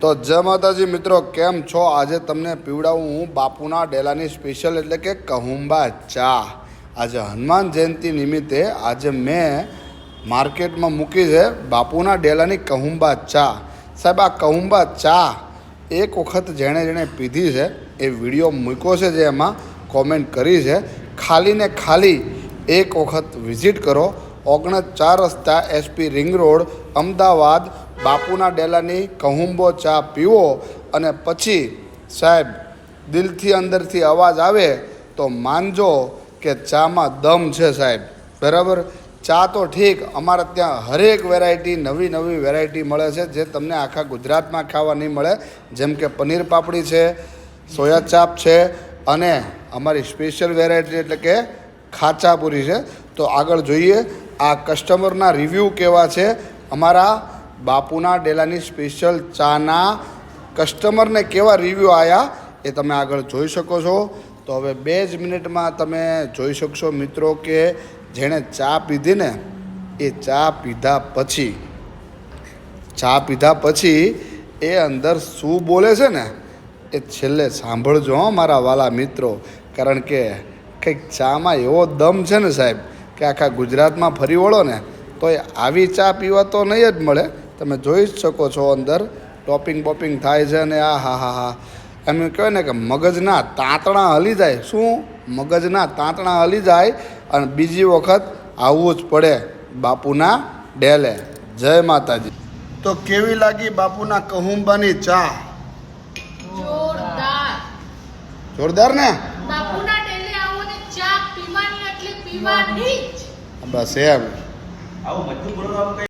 તો જય માતાજી મિત્રો, કેમ છો? આજે તમને પીવડાવું હું બાપુના ડેલાની સ્પેશિયલ એટલે કે કહુંબા ચા. આજે હનુમાન જયંતિ નિમિત્તે આજે મેં માર્કેટમાં મૂકી છે બાપુના ડેલાની કહુંબા ચા. સાહેબ, આ કહુંબા ચા એક વખત જેણે જેણે પીધી છે, એ વીડિયો મૂક્યો છે જે એમાં કોમેન્ટ કરી છે. ખાલી ને ખાલી એક વખત વિઝિટ કરો. ઓગણચ ચાર રસ્તા એસપી રિંગ રોડ અમદાવાદ બાપુના ડેલાની કહુંબો ચા પીવો અને પછી સાહેબ દિલથી અંદરથી અવાજ આવે તો માનજો કે ચામાં દમ છે સાહેબ. બરાબર? ચા તો ઠીક, અમારે ત્યાં હરેક વેરાયટી નવી નવી વેરાયટી મળે છે જે તમને આખા ગુજરાતમાં ખાવા નહીં મળે. જેમ કે પનીર પાપડી છે, સોયા ચાપ છે અને અમારી સ્પેશિયલ વેરાયટી એટલે કે ખાચાપુરી છે. તો આગળ જોઈએ, આ કસ્ટમરના રિવ્યૂ કેવા છે? અમારા બાપુના ડેલાની સ્પેશિયલ ચાના કસ્ટમરને કેવા રિવ્યૂ આવ્યા એ તમે આગળ જોઈ શકો છો. તો હવે બે જ મિનિટમાં તમે જોઈ શકશો મિત્રો કે જેણે ચા પીધી ને એ ચા પીધા પછી, ચા પીધા પછી એ અંદર શું બોલે છે ને એ છેલ્લે સાંભળજો હો મારા વાલા મિત્રો. કારણ કે કંઈક ચામાં એવો દમ છે ને સાહેબ કે આખા ગુજરાતમાં ફરી વળો ને તો એ આવી ચા પીવા તો નહીં જ મળે. તમે જોઈ જ શકો છો અંદર ટોપિંગ બોપિંગ થાય છે અને આ હા હા હા. એમ કહેવાય ને કે મગજના તાંતણા હલી જાય. શું? મગજના તાંતણા હલી જાય અને બીજી વખત આવવું જ પડે બાપુના ડેલે. જય માતાજી. તો કેવી લાગી બાપુના કહુંબાની ચા? જોરદાર. જોરદાર ને? બાપુના ડેલે આવો ને ચા પીવાની એટલે પીવાની જ. બસ એમ. આવું